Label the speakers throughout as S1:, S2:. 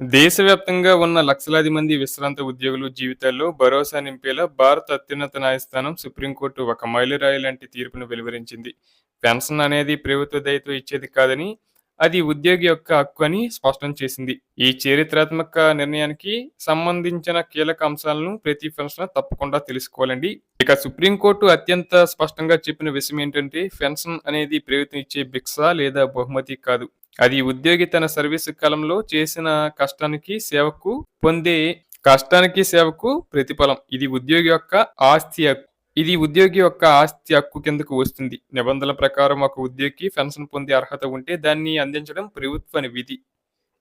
S1: దేశవ్యాప్తంగా ఉన్న లక్షలాది మంది విశ్రాంత ఉద్యోగులు జీవితాల్లో భరోసా నింపేలా భారత అత్యున్నత న్యాయస్థానం సుప్రీంకోర్టు ఒక మైలురాయి లాంటి తీర్పును వెలువరించింది. పెన్షన్ అనేది ప్రభుత్వ దయతో ఇచ్చేది కాదని అది ఉద్యోగి యొక్క హక్కు అని స్పష్టం చేసింది. ఈ చరిత్రాత్మక నిర్ణయానికి సంబంధించిన కీలక అంశాలను ప్రతి పెన్షన్ తప్పకుండా తెలుసుకోవాలండి. ఇక సుప్రీంకోర్టు అత్యంత స్పష్టంగా చెప్పిన విషయం ఏంటంటే పెన్షన్ అనేది ప్రభుత్వం ఇచ్చే భిక్ష లేదా బహుమతి కాదు. అది ఉద్యోగి తన సర్వీసు కాలంలో చేసిన కష్టానికి సేవకు పొందే కష్టానికి సేవకు ప్రతిఫలం. ఇది ఉద్యోగి యొక్క ఆస్తి హక్కు. ఇది ఉద్యోగి యొక్క ఆస్తి హక్కు కిందకు వస్తుంది. నిబంధనల ప్రకారం ఒక ఉద్యోగికి పెన్షన్ పొందే అర్హత ఉంటే దాన్ని అందించడం ప్రభుత్వ విధి.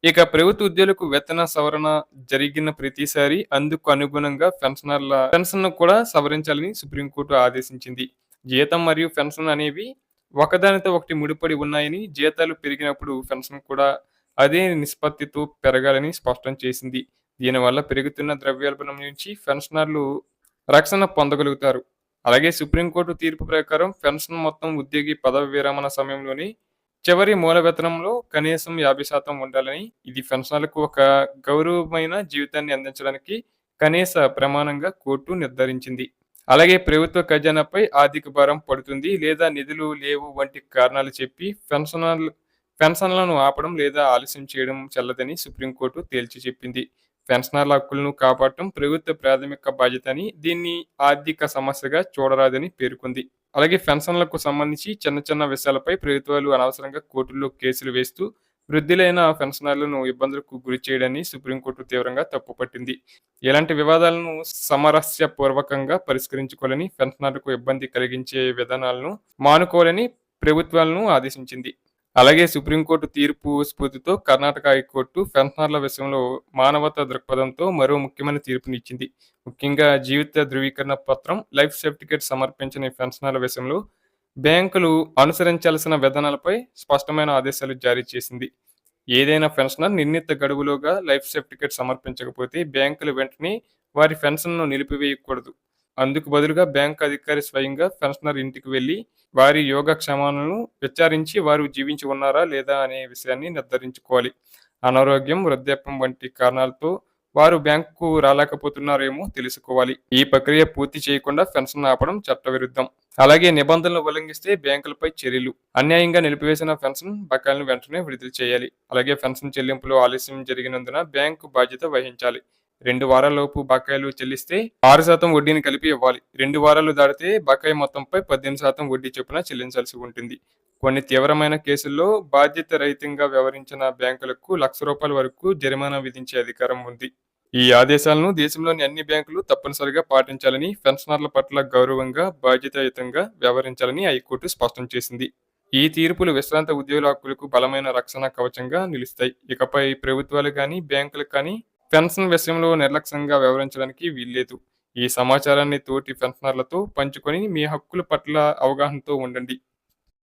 S1: ఇక ప్రభుత్వ ఉద్యోగులకు వేతన సవరణ జరిగిన ప్రతిసారి అందుకు అనుగుణంగా పెన్షనర్ల పెన్షన్ కూడా సవరించాలని సుప్రీంకోర్టు ఆదేశించింది. జీతం మరియు పెన్షన్ అనేవి ఒకదానితో ఒకటి ముడిపడి ఉన్నాయని జీతాలు పెరిగినప్పుడు పెన్షన్ కూడా అదే నిష్పత్తితో పెరగాలని స్పష్టం చేసింది. దీనివల్ల పెరుగుతున్న ద్రవ్యోల్బణం నుంచి పెన్షనర్లు రక్షణ పొందగలుగుతారు. అలాగే సుప్రీంకోర్టు తీర్పు ప్రకారం పెన్షన్ మొత్తం ఉద్యోగి పదవి విరమణ సమయంలోని చివరి మూల వేతనంలో కనీసం యాభై శాతం ఉండాలని ఇది పెన్షనర్లకు ఒక గౌరవమైన జీవితాన్ని అందించడానికి కనీస ప్రమాణంగా కోర్టు నిర్ధారించింది. అలాగే ప్రభుత్వ ఖజానాపై ఆర్థిక భారం పడుతుంది లేదా నిధులు లేవు వంటి కారణాలు చెప్పి పెన్షనర్లు పెన్షన్లను ఆపడం లేదా ఆలస్యం చేయడం చల్లదని సుప్రీంకోర్టు తేల్చి చెప్పింది. పెన్షనర్ల హక్కులను కాపాడటం ప్రభుత్వ ప్రాథమిక బాధ్యత అని దీన్ని ఆర్థిక సమస్యగా చూడరాదని పేర్కొంది. అలాగే పెన్షన్లకు సంబంధించి చిన్న చిన్న విషయాలపై ప్రభుత్వాలు అనవసరంగా కోర్టుల్లో కేసులు వేస్తూ వృద్ధులైన పెన్షనర్లను ఇబ్బందులకు గురి చేయడాన్ని సుప్రీంకోర్టు తీవ్రంగా తప్పుపట్టింది ఇలాంటి వివాదాలను సమరస్యపూర్వకంగా పరిష్కరించుకోవాలని పెన్షనర్లకు ఇబ్బంది కలిగించే విధానాలను మానుకోవాలని ప్రభుత్వాలను ఆదేశించింది. అలాగే సుప్రీంకోర్టు తీర్పు స్ఫూర్తితో కర్ణాటక హైకోర్టు పెన్షనర్ల విషయంలో మానవతా దృక్పథంతో మరో ముఖ్యమైన తీర్పునిచ్చింది. ముఖ్యంగా జీవిత ధృవీకరణ పత్రం లైఫ్ సర్టిఫికేట్ సమర్పించిన పెన్షనర్ల విషయంలో బ్యాంకులు అనుసరించాల్సిన విధానాలపై స్పష్టమైన ఆదేశాలు జారీ చేసింది. ఏదైనా పెన్షనర్ నిర్ణీత గడువులోగా లైఫ్ సర్టిఫికేట్ సమర్పించకపోతే బ్యాంకులు వెంటనే వారి పెన్షన్ను నిలిపివేయకూడదు. అందుకు బదులుగా బ్యాంక్ అధికారి స్వయంగా పెన్షనర్ ఇంటికి వెళ్ళి వారి యోగక్షేమాలను విచారించి వారు జీవించి ఉన్నారా లేదా అనే విషయాన్ని నిర్ధారించుకోవాలి. అనారోగ్యం వృద్ధాప్యం వంటి కారణాలతో వారు బ్యాంకుకు రాలేకపోతున్నారేమో తెలుసుకోవాలి. ఈ ప్రక్రియ పూర్తి చేయకుండా పెన్షన్ ఆపడం చట్టవిరుద్ధం. అలాగే నిబంధనలు ఉల్లంఘిస్తే బ్యాంకులపై చర్యలు. అన్యాయంగా నిలిపివేసిన పెన్షన్ బకాయిలను వెంటనే విడుదల చేయాలి. అలాగే పెన్షన్ చెల్లింపులో ఆలస్యం జరిగినందున బ్యాంకు బాధ్యత వహించాలి. రెండు వారాలలోపు బకాయిలు చెల్లిస్తే ఆరు శాతం వడ్డీని కలిపి ఇవ్వాలి. రెండు వారాలు దాటితే బకాయి మొత్తంపై పద్దెనిమిది శాతం వడ్డీ చొప్పున చెల్లించాల్సి ఉంటుంది. కొన్ని తీవ్రమైన కేసుల్లో బాధ్యత రహితంగా వ్యవహరించిన బ్యాంకులకు లక్ష రూపాయల వరకు జరిమానా విధించే అధికారం ఉంది. ఈ ఆదేశాలను దేశంలోని అన్ని బ్యాంకులు తప్పనిసరిగా పాటించాలని పెన్షనర్ల పట్ల గౌరవంగా బాధ్యతాయుతంగా వ్యవహరించాలని హైకోర్టు స్పష్టం చేసింది. ఈ తీర్పులు విశ్రాంత ఉద్యోగుల హక్కులకు బలమైన రక్షణ కవచంగా నిలుస్తాయి. ఇకపై ప్రభుత్వాలు కానీ బ్యాంకులు కానీ పెన్షన్ విషయంలో నిర్లక్ష్యంగా వ్యవహరించడానికి వీల్లేదు. ఈ సమాచారాన్ని తోటి పెన్షనర్లతో పంచుకొని మీ హక్కుల పట్ల అవగాహనతో ఉండండి.